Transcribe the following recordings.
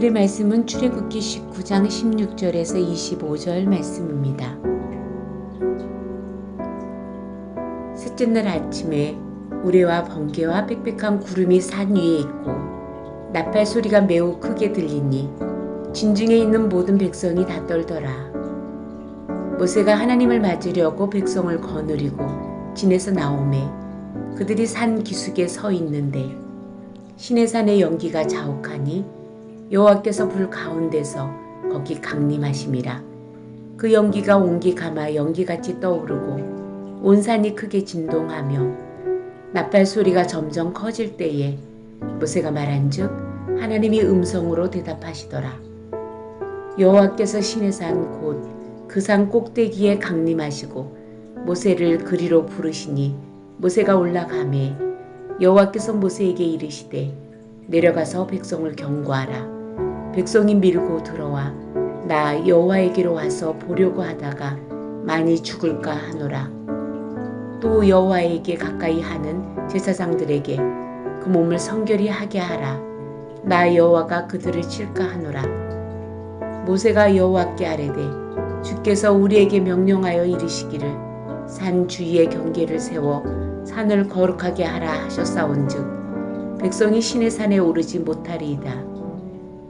오늘의 말씀은 출애굽기 19장 16절에서 25절 말씀입니다. 셋째 날 아침에 우레와 번개와 빽빽한 구름이 산 위에 있고 나팔 소리가 매우 크게 들리니 진중에 있는 모든 백성이 다 떨더라. 모세가 하나님을 맞으려고 백성을 거느리고 진에서 나오매 그들이 산 기슭에 서 있는데 신의 산의 연기가 자욱하니 여호와께서 불 가운데서 거기 강림하심이라. 그 연기가 온기 감아 연기같이 떠오르고 온 산이 크게 진동하며 나팔 소리가 점점 커질 때에 모세가 말한즉 하나님이 음성으로 대답하시더라. 여호와께서 신의 산 곧 그 산 꼭대기에 강림하시고 모세를 그리로 부르시니 모세가 올라가매 여호와께서 모세에게 이르시되 내려가서 백성을 경고하라 백성이 밀고 들어와 나 여호와에게로 와서 보려고 하다가 많이 죽을까 하노라. 또 여호와에게 가까이 하는 제사장들에게 그 몸을 성결히 하게 하라. 나 여호와가 그들을 칠까 하노라. 모세가 여호와께 아뢰되 주께서 우리에게 명령하여 이르시기를 산 주위에 경계를 세워 산을 거룩하게 하라 하셨사온즉 백성이 신의 산에 오르지 못하리이다.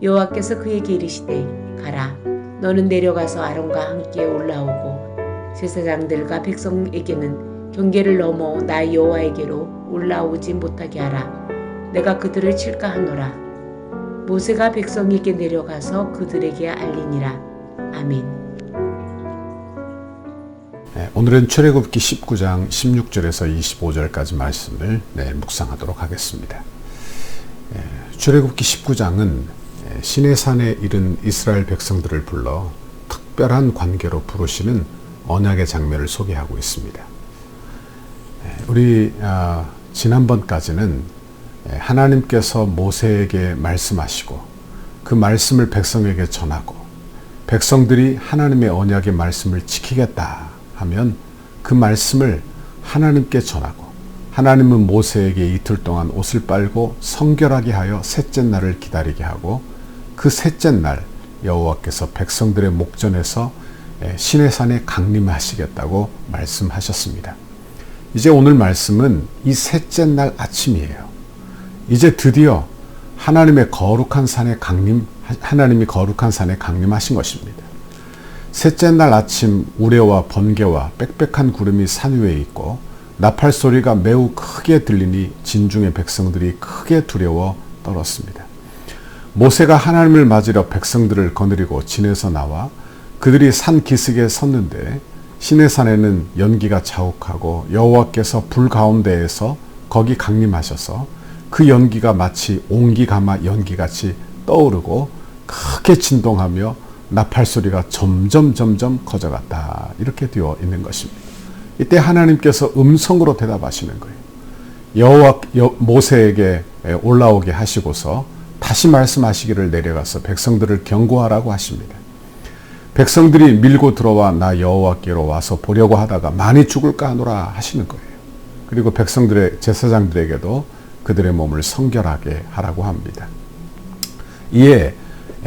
여호와께서 그에게 이르시되 가라 너는 내려가서 아론과 함께 올라오고 제사장들과 백성에게는 경계를 넘어 나 여호와에게로 올라오지 못하게 하라 내가 그들을 칠까 하노라 모세가 백성에게 내려가서 그들에게 알리니라 아멘. 네, 오늘은 출애굽기 19장 16절에서 25절까지 말씀을 네, 묵상하도록 하겠습니다. 네, 출애굽기 19장은 신의 산에 이른 이스라엘 백성들을 불러 특별한 관계로 부르시는 언약의 장면을 소개하고 있습니다. 우리 아, 지난번까지는 하나님께서 모세에게 말씀하시고 그 말씀을 백성에게 전하고 백성들이 하나님의 언약의 말씀을 지키겠다 하면 그 말씀을 하나님께 전하고 하나님은 모세에게 이틀 동안 옷을 빨고 성결하게 하여 셋째 날을 기다리게 하고 그 셋째 날 여호와께서 백성들의 목전에서 신의 산에 강림하시겠다고 말씀하셨습니다. 이제 오늘 말씀은 이 셋째 날 아침이에요. 이제 드디어 하나님의 거룩한 산에 강림 하나님이 거룩한 산에 강림하신 것입니다. 셋째 날 아침 우레와 번개와 빽빽한 구름이 산 위에 있고 나팔 소리가 매우 크게 들리니 진중의 백성들이 크게 두려워 떨었습니다. 모세가 하나님을 맞으려 백성들을 거느리고 진에서 나와 그들이 산 기슭에 섰는데 신의 산에는 연기가 자욱하고 여호와께서 불 가운데에서 거기 강림하셔서 그 연기가 마치 옹기 가마 연기같이 떠오르고 크게 진동하며 나팔 소리가 점점 점점 커져갔다 이렇게 되어 있는 것입니다. 이때 하나님께서 음성으로 대답하시는 거예요. 여호와 모세에게 올라오게 하시고서 다시 말씀하시기를 내려가서 백성들을 경고하라고 하십니다. 백성들이 밀고 들어와 나 여호와께로 와서 보려고 하다가 많이 죽을까 하노라 하시는 거예요. 그리고 백성들의 제사장들에게도 그들의 몸을 성결하게 하라고 합니다. 이에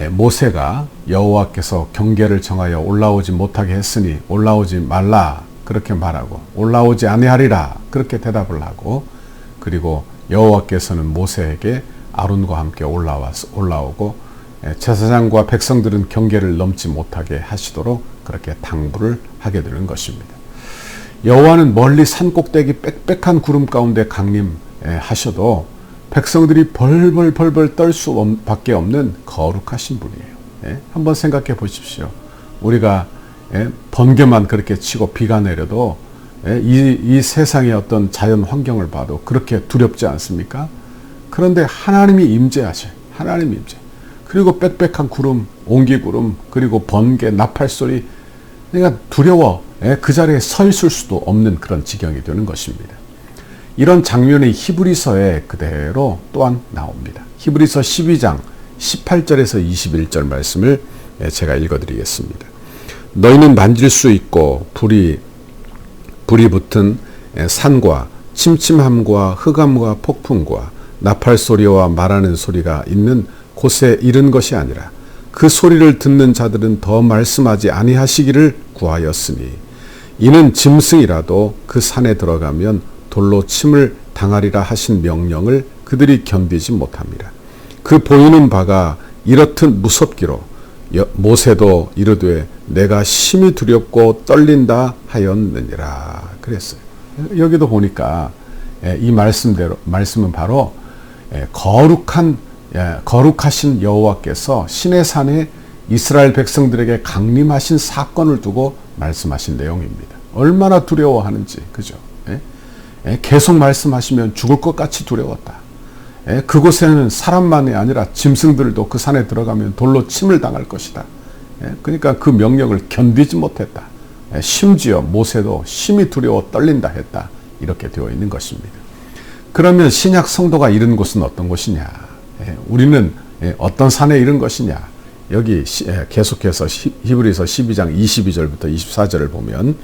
모세가 여호와께서 경계를 정하여 올라오지 못하게 했으니 올라오지 말라 그렇게 말하고 올라오지 아니하리라 그렇게 대답을 하고 그리고 여호와께서는 모세에게 아론과 함께 올라와서 올라오고 제사장과 백성들은 경계를 넘지 못하게 하시도록 그렇게 당부를 하게 되는 것입니다. 여호와는 멀리 산 꼭대기 빽빽한 구름 가운데 강림하셔도 백성들이 벌벌 벌벌 떨 수밖에 없는 거룩하신 분이에요. 예? 한번 생각해 보십시오. 우리가 예? 번개만 그렇게 치고 비가 내려도 예? 이, 이 세상의 어떤 자연 환경을 봐도 그렇게 두렵지 않습니까? 그런데 하나님이 임재하셔 하나님 임재. 그리고 빽빽한 구름, 옹기구름, 그리고 번개, 나팔 소리. 내가 두려워. 예? 그 자리에 서 있을 수도 없는 그런 지경이 되는 것입니다. 이런 장면이 히브리서에 그대로 또한 나옵니다. 히브리서 12장 18절에서 21절 말씀을 예, 제가 읽어드리겠습니다. 너희는 만질 수 있고 불이 불이 붙은 예, 산과 침침함과 흑암과 폭풍과 나팔 소리와 말하는 소리가 있는 곳에 이른 것이 아니라 그 소리를 듣는 자들은 더 말씀하지 아니하시기를 구하였으니 이는 짐승이라도 그 산에 들어가면 돌로 침을 당하리라 하신 명령을 그들이 견디지 못합니다. 그 보이는 바가 이렇듯 무섭기로 여- 모세도 이르되 내가 심히 두렵고 떨린다 하였느니라 그랬어요. 여기도 보니까 예, 이 말씀대로 말씀은 바로 예, 거룩한 예, 거룩하신 여호와께서 신의 산에 이스라엘 백성들에게 강림하신 사건을 두고 말씀하신 내용입니다. 얼마나 두려워하는지 그죠? 예? 예, 계속 말씀하시면 죽을 것 같이 두려웠다. 예, 그곳에는 사람만이 아니라 짐승들도 그 산에 들어가면 돌로 침을 당할 것이다. 예, 그러니까 그 명령을 견디지 못했다. 예, 심지어 모세도 심히 두려워 떨린다 했다. 이렇게 되어 있는 것입니다. 그러면 신약 성도가 이른 곳은 어떤 곳이냐? 예, 우리는 예, 어떤 산에 이른 것이냐? 여기 시- 예, 계속해서 시- 히브리서 12장 22절부터 24절을 보면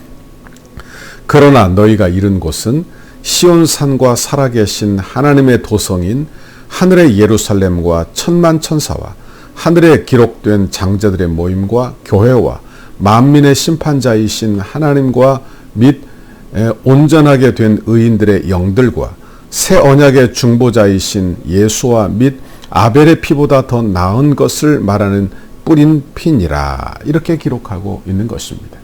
그러나 너희가 이른 곳은 시온 산과 살아계신 하나님의 도성인 하늘의 예루살렘과 천만 천사와 하늘에 기록된 장자들의 모임과 교회와 만민의 심판자이신 하나님과 및 에, 온전하게 된 의인들의 영들과 새 언약의 중보자이신 예수와 및 아벨의 피보다 더 나은 것을 말하는 뿌린 피니라 이렇게 기록하고 있는 것입니다.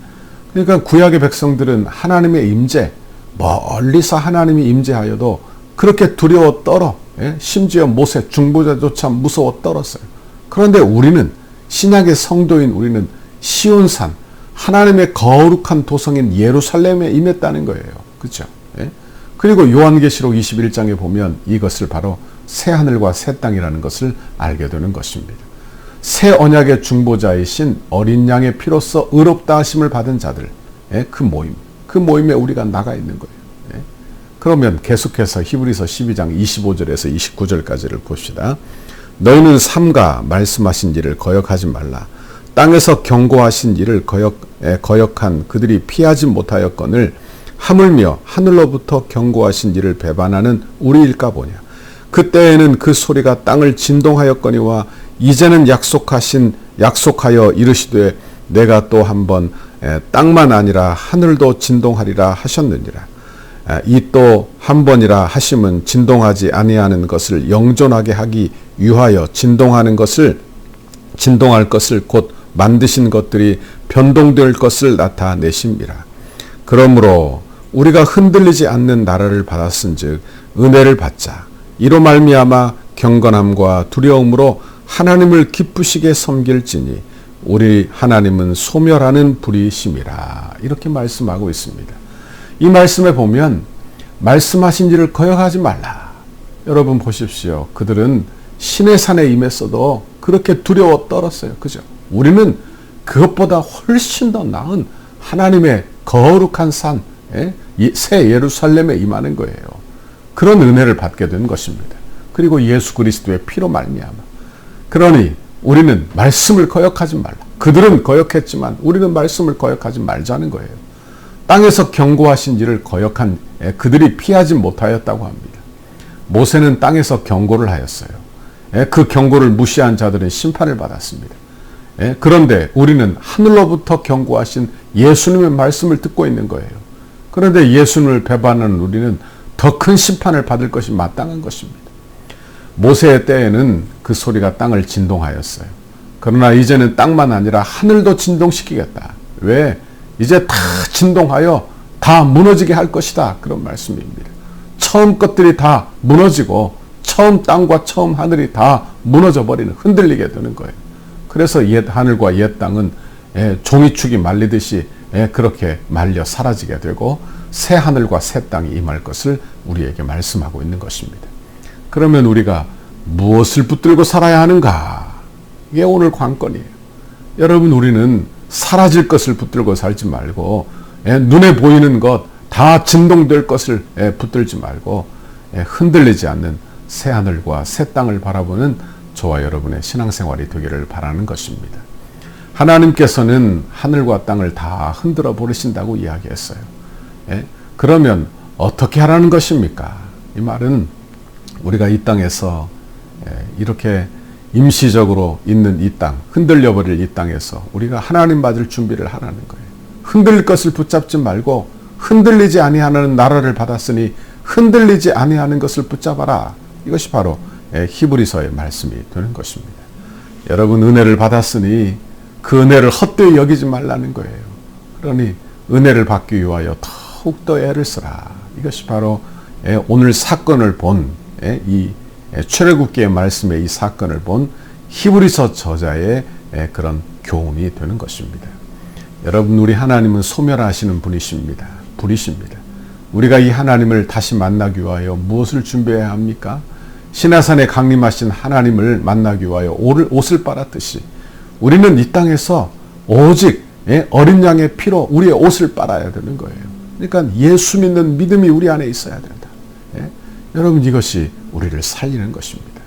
그러니까 구약의 백성들은 하나님의 임재 멀리서 하나님이 임재하여도 그렇게 두려워 떨어 예? 심지어 모세 중보자조차 무서워 떨었어요. 그런데 우리는 신약의 성도인 우리는 시온산 하나님의 거룩한 도성인 예루살렘에 임했다는 거예요. 그렇죠? 예? 그리고 요한계시록 21장에 보면 이것을 바로 새 하늘과 새 땅이라는 것을 알게 되는 것입니다. 새 언약의 중보자이신 어린 양의 피로써 의롭다 하심을 받은 자들, 예, 그 모임, 그 모임에 우리가 나가 있는 거예요. 예. 그러면 계속해서 히브리서 12장 25절에서 29절까지를 봅시다. 너희는 삼가 말씀하신 일을 거역하지 말라. 땅에서 경고하신 일을 거역, 에, 거역한 그들이 피하지 못하였거늘 하물며 하늘로부터 경고하신 일을 배반하는 우리일까 보냐. 그때에는 그 소리가 땅을 진동하였거니와 이제는 약속하신 약속하여 이르시되 내가 또 한번 에, 땅만 아니라 하늘도 진동하리라 하셨느니라. 이 또 한 번이라 하심은 진동하지 아니하는 것을 영존하게 하기 위하여 진동하는 것을 진동할 것을 곧 만드신 것들이 변동될 것을 나타내심이라. 그러므로 우리가 흔들리지 않는 나라를 받았은즉 은혜를 받자. 이로 말미암아 경건함과 두려움으로 하나님을 기쁘시게 섬길지니 우리 하나님은 소멸하는 불이심이라. 이렇게 말씀하고 있습니다. 이 말씀에 보면 말씀하신 일을 거역하지 말라. 여러분 보십시오. 그들은 신의 산에 임했어도 그렇게 두려워 떨었어요. 그죠? 우리는 그것보다 훨씬 더 나은 하나님의 거룩한 산, 예? 이새 예루살렘에 임하는 거예요. 그런 은혜를 받게 된 것입니다. 그리고 예수 그리스도의 피로 말미암아. 그러니 우리는 말씀을 거역하지 말라. 그들은 거역했지만 우리는 말씀을 거역하지 말자는 거예요. 땅에서 경고하신 일을 거역한 예, 그들이 피하지 못하였다고 합니다. 모세는 땅에서 경고를 하였어요. 예, 그 경고를 무시한 자들은 심판을 받았습니다. 예, 그런데 우리는 하늘로부터 경고하신 예수님의 말씀을 듣고 있는 거예요. 그런데 예수님을 배반하는 우리는 더 큰 심판을 받을 것이 마땅한 것입니다. 모세의 때에는 그 소리가 땅을 진동하였어요. 그러나 이제는 땅만 아니라 하늘도 진동시키겠다. 왜? 이제 다 진동하여 다 무너지게 할 것이다. 그런 말씀입니다. 처음 것들이 다 무너지고 처음 땅과 처음 하늘이 다 무너져 버리는 흔들리게 되는 거예요. 그래서 옛 하늘과 옛 땅은 예, 종이축이 말리듯이 예, 그렇게 말려 사라지게 되고 새 하늘과 새 땅이 임할 것을 우리에게 말씀하고 있는 것입니다. 그러면 우리가 무엇을 붙들고 살아야 하는가? 이게 오늘 관건이에요. 여러분 우리는 사라질 것을 붙들고 살지 말고 예, 눈에 보이는 것 다 진동될 것을 예, 붙들지 말고 예, 흔들리지 않는 새 하늘과 새 땅을 바라보는 저와 여러분의 신앙생활이 되기를 바라는 것입니다. 하나님께서는 하늘과 땅을 다 흔들어 버리신다고 이야기했어요. 예? 그러면 어떻게 하라는 것입니까? 이 말은 우리가 이 땅에서 예, 이렇게 임시적으로 있는 이 땅, 흔들려 버릴 이 땅에서 우리가 하나님 받을 준비를 하라는 거예요. 흔들릴 것을 붙잡지 말고 흔들리지 아니하는 나라를 받았으니 흔들리지 아니하는 것을 붙잡아라. 이것이 바로 예, 히브리서의 말씀이 되는 것입니다. 여러분 은혜를 받았으니 그 은혜를 헛되이 여기지 말라는 거예요. 그러니 은혜를 받기 위하여 더욱더 애를 쓰라. 이것이 바로 예, 오늘 사건을 본이 출애굽기의 말씀의 이 사건을 본 히브리서 저자의 예, 그런 교훈이 되는 것입니다. 여러분 우리 하나님은 소멸하시는 분이십니다. 불이십니다. 우리가 이 하나님을 다시 만나기 위하여 무엇을 준비해야 합니까? 신하산에 강림하신 하나님을 만나기 위하여 옷을 빨았듯이 우리는 이 땅에서 오직 예, 어린 양의 피로 우리의 옷을 빨아야 되는 거예요. 그러니까 예수 믿는 믿음이 우리 안에 있어야 된다. 예? 여러분 이것이 우리를 살리는 것입니다.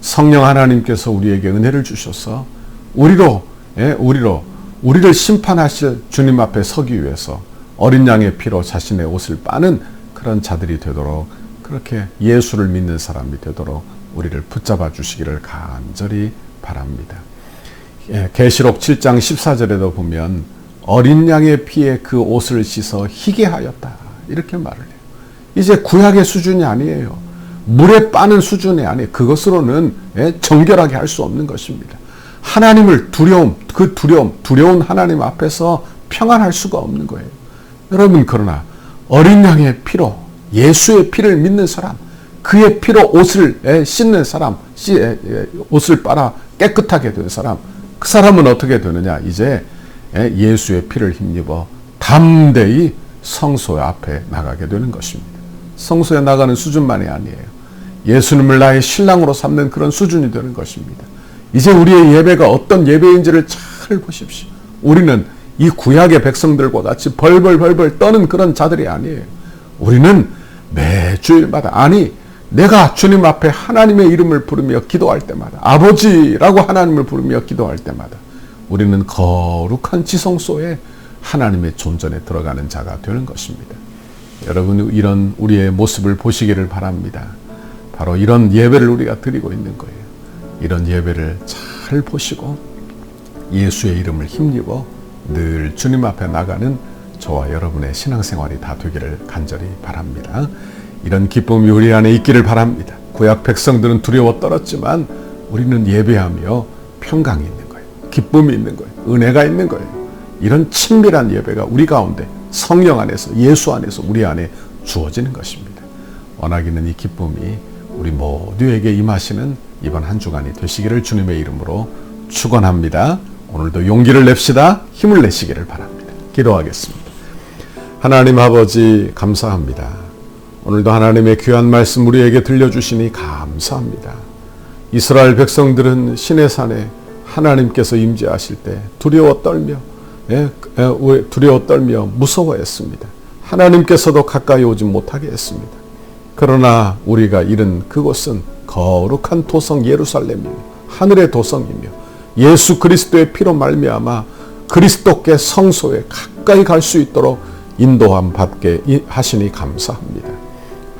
성령 하나님께서 우리에게 은혜를 주셔서 우리로 예, 우리로 우리를 심판하실 주님 앞에 서기 위해서 어린 양의 피로 자신의 옷을 빠는 그런 자들이 되도록 그렇게 예수를 믿는 사람이 되도록 우리를 붙잡아 주시기를 간절히 바랍니다. 예, 계시록 7장 14절에도 보면 어린 양의 피에 그 옷을 씻어 희게 하였다. 이렇게 말을 해요. 이제 구약의 수준이 아니에요. 물에 빠는 수준이 아니에요. 그것으로는 예, 정결하게 할 수 없는 것입니다. 하나님을 두려움, 그 두려움, 두려운 하나님 앞에서 평안할 수가 없는 거예요. 여러분, 그러나 어린 양의 피로, 예수의 피를 믿는 사람, 그의 피로 옷을 예, 씻는 사람, 옷을 빨아 깨끗하게 된 사람, 그 사람은 어떻게 되느냐? 이제 예, 예수의 피를 힘입어 담대히 성소 앞에 나가게 되는 것입니다. 성소에 나가는 수준만이 아니에요. 예수님을 나의 신랑으로 삼는 그런 수준이 되는 것입니다. 이제 우리의 예배가 어떤 예배인지를 잘 보십시오. 우리는 이 구약의 백성들과 같이 벌벌벌벌 떠는 그런 자들이 아니에요. 우리는 매주일마다 아니 내가 주님 앞에 하나님의 이름을 부르며 기도할 때마다 아버지라고 하나님을 부르며 기도할 때마다 우리는 거룩한 지성소에 하나님의 존전에 들어가는 자가 되는 것입니다. 여러분 이런 우리의 모습을 보시기를 바랍니다. 바로 이런 예배를 우리가 드리고 있는 거예요. 이런 예배를 잘 보시고 예수의 이름을 힘입어 늘 주님 앞에 나가는 저와 여러분의 신앙생활이 다 되기를 간절히 바랍니다. 이런 기쁨이 우리 안에 있기를 바랍니다. 구약 백성들은 두려워 떨었지만 우리는 예배하며 평강이 있는 거예요. 기쁨이 있는 거예요. 은혜가 있는 거예요. 이런 친밀한 예배가 우리 가운데 성령 안에서 예수 안에서 우리 안에 주어지는 것입니다. 원하기는 이 기쁨이 우리 모두에게 임하시는 이번 한 주간이 되시기를 주님의 이름으로 축원합니다. 오늘도 용기를 냅시다. 힘을 내시기를 바랍니다. 기도하겠습니다. 하나님 아버지 감사합니다. 오늘도 하나님의 귀한 말씀 우리에게 들려주시니 감사합니다. 이스라엘 백성들은 신의 산에 하나님께서 임재하실 때 두려워 떨며 예, 예, 두려워 떨며 무서워했습니다. 하나님께서도 가까이 오지 못하게 했습니다. 그러나 우리가 이른 그곳은 거룩한 도성 예루살렘이며 하늘의 도성이며 예수 그리스도의 피로 말미암아 그리스도께 성소에 가까이 갈 수 있도록 인도함 받게 하시니 감사합니다.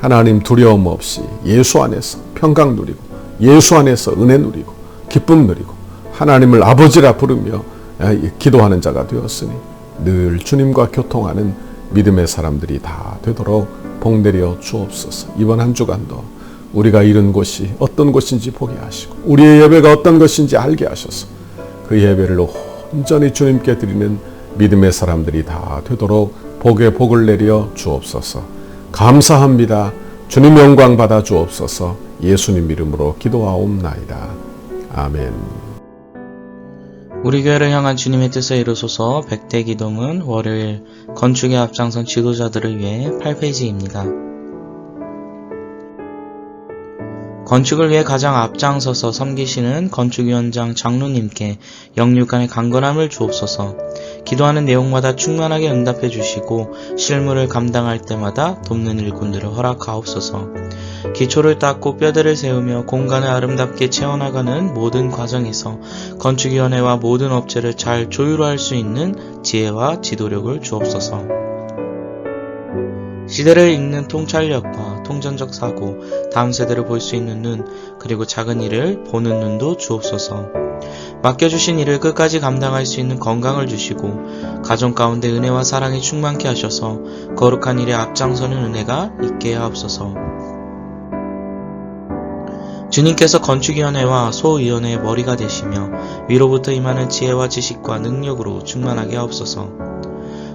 하나님 두려움 없이 예수 안에서 평강 누리고 예수 안에서 은혜 누리고 기쁨 누리고 하나님을 아버지라 부르며 기도하는 자가 되었으니 늘 주님과 교통하는 믿음의 사람들이 다 되도록 복내려 주옵소서. 이번 한 주간도 우리가 이른 곳이 어떤 곳인지 보게 하시고 우리의 예배가 어떤 것인지 알게 하셔서 그 예배를 온전히 주님께 드리는 믿음의 사람들이 다 되도록 복에 복을 내려 주옵소서. 감사합니다. 주님 영광 받아 주옵소서. 예수님 이름으로 기도하옵나이다. 아멘. 우리 교회를 향한 주님의 뜻을 이루소서 백대 기동은 월요일 건축에 앞장선 지도자들을 위해 8페이지입니다. 건축을 위해 가장 앞장서서 섬기시는 건축위원장 장로님께 영육간의 강건함을 주옵소서. 기도하는 내용마다 충만하게 응답해 주시고 실무를 감당할 때마다 돕는 일꾼들을 허락하옵소서. 기초를 닦고 뼈대를 세우며 공간을 아름답게 채워나가는 모든 과정에서 건축위원회와 모든 업체를 잘 조율할 수 있는 지혜와 지도력을 주옵소서. 시대를 읽는 통찰력과 통전적 사고, 다음 세대를 볼 수 있는 눈, 그리고 작은 일을 보는 눈도 주옵소서. 맡겨주신 일을 끝까지 감당할 수 있는 건강을 주시고, 가정 가운데 은혜와 사랑이 충만케 하셔서 거룩한 일에 앞장서는 은혜가 있게 하옵소서. 주님께서 건축위원회와 소위원회의 머리가 되시며 위로부터 임하는 지혜와 지식과 능력으로 충만하게 하옵소서.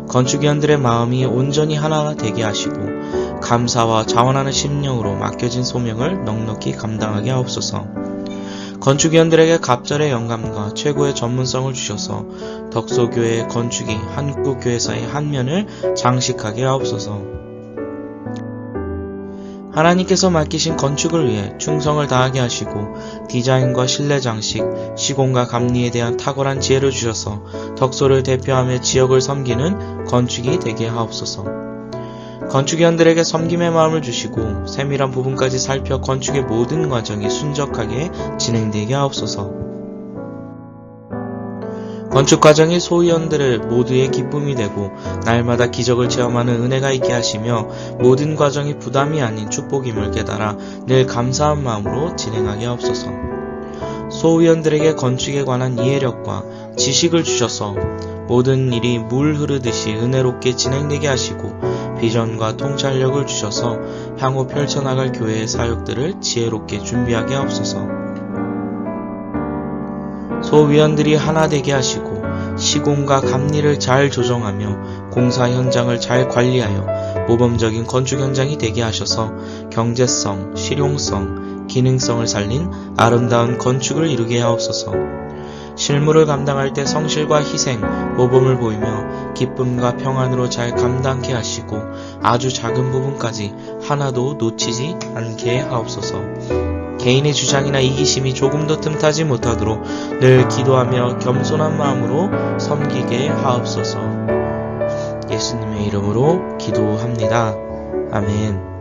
건축위원들의 마음이 온전히 하나 되게 하시고 감사와 자원하는 심령으로 맡겨진 소명을 넉넉히 감당하게 하옵소서. 건축위원들에게 갑절의 영감과 최고의 전문성을 주셔서 덕소교회의 건축이 한국교회사의 한 면을 장식하게 하옵소서. 하나님께서 맡기신 건축을 위해 충성을 다하게 하시고 디자인과 실내 장식, 시공과 감리에 대한 탁월한 지혜를 주셔서 덕소를 대표하며 지역을 섬기는 건축이 되게 하옵소서. 건축위원들에게 섬김의 마음을 주시고 세밀한 부분까지 살펴 건축의 모든 과정이 순적하게 진행되게 하옵소서. 건축 과정이 소위원들을 모두의 기쁨이 되고 날마다 기적을 체험하는 은혜가 있게 하시며 모든 과정이 부담이 아닌 축복임을 깨달아 늘 감사한 마음으로 진행하게 하옵소서. 소위원들에게 건축에 관한 이해력과 지식을 주셔서 모든 일이 물 흐르듯이 은혜롭게 진행되게 하시고 비전과 통찰력을 주셔서 향후 펼쳐나갈 교회의 사역들을 지혜롭게 준비하게 하옵소서. 소위원들이 하나 되게 하시고 시공과 감리를 잘 조정하며 공사 현장을 잘 관리하여 모범적인 건축 현장이 되게 하셔서 경제성, 실용성, 기능성을 살린 아름다운 건축을 이루게 하옵소서. 실무를 감당할 때 성실과 희생, 모범을 보이며 기쁨과 평안으로 잘 감당케 하시고 아주 작은 부분까지 하나도 놓치지 않게 하옵소서. 개인의 주장이나 이기심이 조금도 틈타지 못하도록 늘 기도하며 겸손한 마음으로 섬기게 하옵소서. 예수님의 이름으로 기도합니다. 아멘.